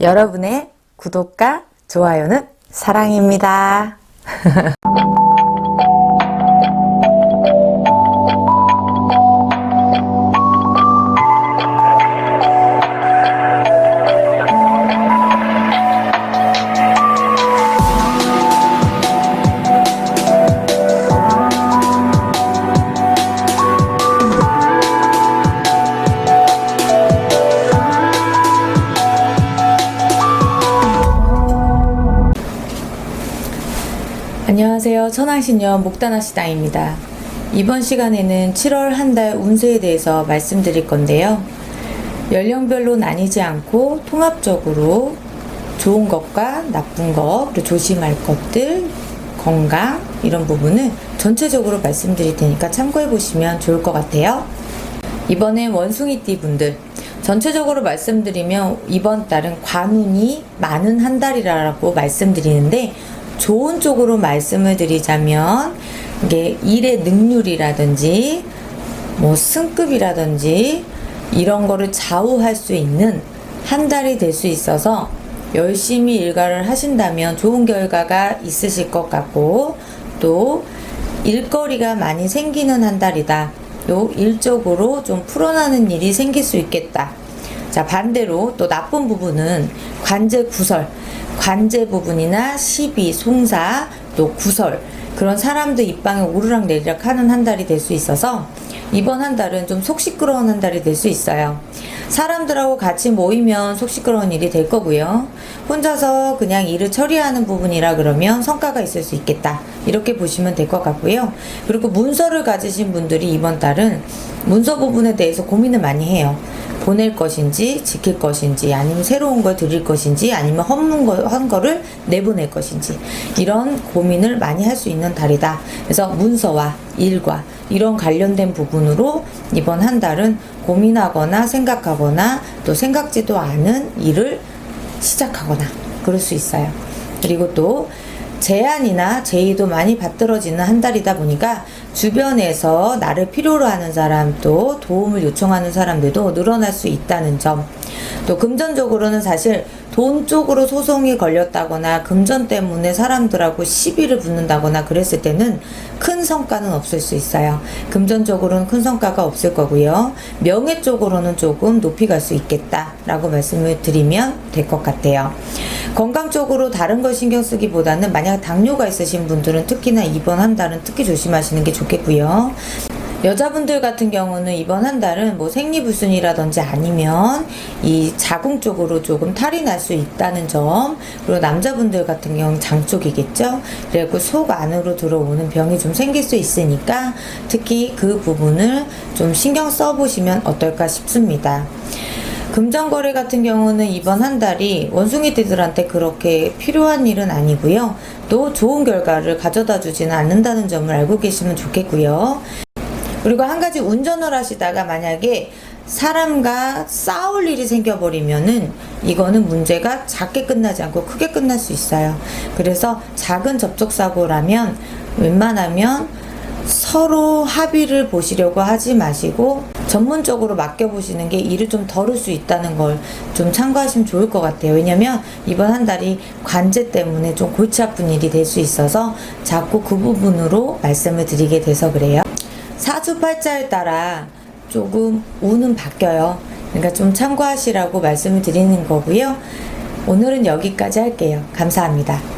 여러분의 구독과 좋아요는 사랑입니다. 안녕하세요. 천왕신녀 목단아시다입니다. 이번 시간에는 7월 한 달 운세에 대해서 말씀드릴 건데요. 연령별로 나뉘지 않고 통합적으로 좋은 것과 나쁜 것, 그리고 조심할 것들, 건강, 이런 부분을 전체적으로 말씀드릴 테니까 참고해 보시면 좋을 것 같아요. 이번엔 원숭이띠 분들 전체적으로 말씀드리면 이번 달은 관운이 많은 한 달이라고 말씀드리는데 좋은 쪽으로 말씀을 드리자면 이게 일의 능률이라든지 뭐 승급이라든지 이런 거를 좌우할 수 있는 한 달이 될 수 있어서 열심히 일과를 하신다면 좋은 결과가 있으실 것 같고 또 일거리가 많이 생기는 한 달이다. 또 일적으로 좀 풀어나는 일이 생길 수 있겠다. 자, 반대로 또 나쁜 부분은 관제 구설, 관제 부분이나 시비, 송사, 또 구설, 그런 사람들 입방에 오르락 내리락 하는 한 달이 될 수 있어서 이번 한 달은 좀 속 시끄러운 한 달이 될 수 있어요. 사람들하고 같이 모이면 속 시끄러운 일이 될 거고요. 혼자서 그냥 일을 처리하는 부분이라 그러면 성과가 있을 수 있겠다. 이렇게 보시면 될 것 같고요. 그리고 문서를 가지신 분들이 이번 달은 문서 부분에 대해서 고민을 많이 해요. 보낼 것인지 지킬 것인지 아니면 새로운 걸 드릴 것인지 아니면 헛문 거, 한 거를 내보낼 것인지 이런 고민을 많이 할 수 있는 달이다. 그래서 문서와 일과 이런 관련된 부분으로 이번 한 달은 고민하거나 생각하거나 또 생각지도 않은 일을 시작하거나 그럴 수 있어요. 그리고 또 제안이나 제의도 많이 받들어지는 한 달이다 보니까 주변에서 나를 필요로 하는 사람도 도움을 요청하는 사람들도 늘어날 수 있다는 점. 또 금전적으로는 사실 돈 쪽으로 소송이 걸렸다거나 금전 때문에 사람들하고 시비를 붙는다거나 그랬을 때는 큰 성과는 없을 수 있어요. 금전적으로는 큰 성과가 없을 거고요. 명예 쪽으로는 조금 높이 갈 수 있겠다라고 말씀을 드리면 될 것 같아요. 건강 쪽으로 다른 걸 신경 쓰기보다는 만약 당뇨가 있으신 분들은 특히나 이번 한 달은 특히 조심하시는 게 좋겠고요. 여자분들 같은 경우는 이번 한 달은 뭐 생리불순이라든지 아니면 이 자궁 쪽으로 조금 탈이 날 수 있다는 점 그리고 남자분들 같은 경우는 장 쪽이겠죠 그리고 속 안으로 들어오는 병이 좀 생길 수 있으니까 특히 그 부분을 좀 신경 써보시면 어떨까 싶습니다 금전거래 같은 경우는 이번 한 달이 원숭이들한테 그렇게 필요한 일은 아니고요 또 좋은 결과를 가져다 주지는 않는다는 점을 알고 계시면 좋겠고요 그리고 한 가지 운전을 하시다가 만약에 사람과 싸울 일이 생겨버리면은 이거는 문제가 작게 끝나지 않고 크게 끝날 수 있어요. 그래서 작은 접촉사고라면 웬만하면 서로 합의를 보시려고 하지 마시고 전문적으로 맡겨보시는 게 일을 좀 덜을 수 있다는 걸 좀 참고하시면 좋을 것 같아요. 왜냐면 이번 한 달이 관제 때문에 좀 골치 아픈 일이 될 수 있어서 자꾸 그 부분으로 말씀을 드리게 돼서 그래요. 사주팔자에 따라 조금 운은 바뀌어요. 그러니까 좀 참고하시라고 말씀을 드리는 거고요. 오늘은 여기까지 할게요. 감사합니다.